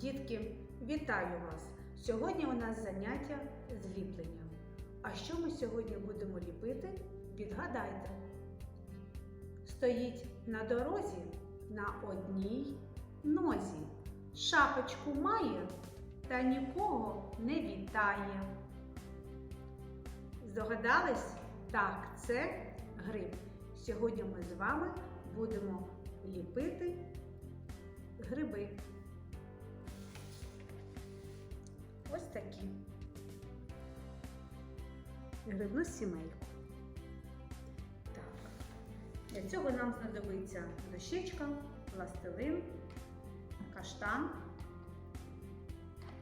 Дітки, вітаю вас! Сьогодні у нас заняття з ліплення. А що ми сьогодні будемо ліпити? Підгадайте. Стоїть на дорозі на одній нозі. Шапочку має та нікого не вітає. Здогадались? Так, це гриб. Сьогодні ми з вами будемо ліпити гриби. Такі. Грибну сімейку. Так. Для цього нам знадобиться дощечка, пластилин, каштан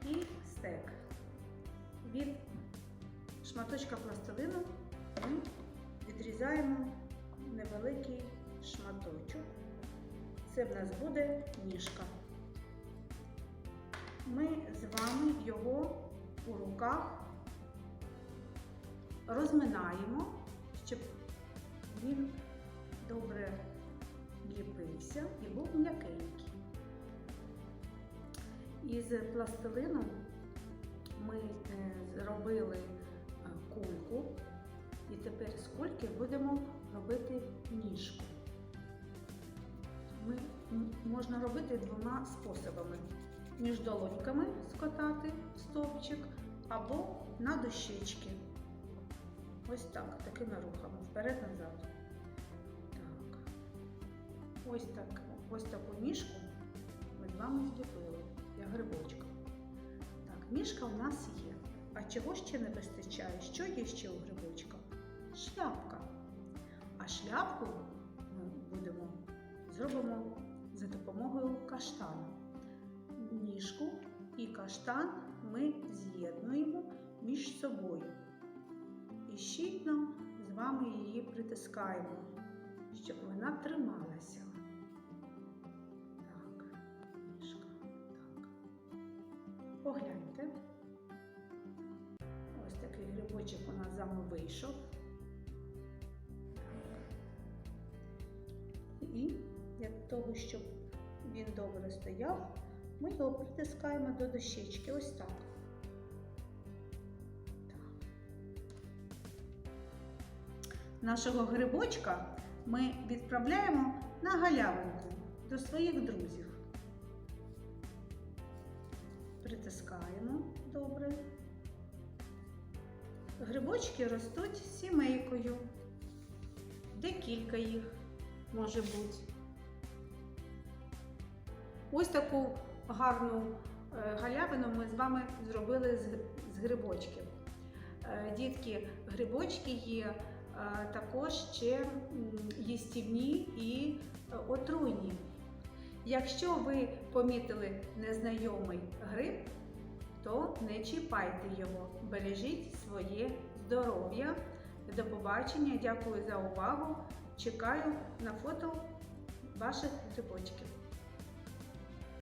і стек. Від шматочка пластилину ми відрізаємо невеликий шматочок. Це в нас буде ніжка. Ми з вами його руках розминаємо, щоб він добре ліпився і був м'якенький. Із пластилину ми е, зробили е, кульку, і тепер з кульки будемо робити ніжку. Ми, можна робити двома способами. Між долоньками скотати стовпчик або на дощечки. Ось так, такими рухами, вперед-назад. Так. Ось так, ось таку ніжку ми з вами зліпили, як грибочка. Так, ніжка у нас є. А чого ще не вистачає? Що є ще у грибочка? Шляпка. А шляпку ми будемо зробимо за допомогою каштану. Ніжку і каштан ми з'єднуємо між собою. І щільно з вами її притискаємо, щоб вона трималася. Так, ніжка. Так. Погляньте. Ось такий грибочок у нас з вами вийшов. І для того, щоб він добре стояв, ми його притискаємо до дощечки. Ось. Так. Нашого грибочка ми відправляємо на галявинку до своїх друзів. Притискаємо добре. Грибочки ростуть сімейкою. Декілька їх може бути. Ось таку гарну е, галявину ми з вами зробили з, грибочків. Е, Дітки, грибочки є також ще їстівні і е, отруйні. Якщо ви помітили незнайомий гриб, то не чіпайте його, бережіть своє здоров'я. До побачення, дякую за увагу. Чекаю на фото ваших грибочків.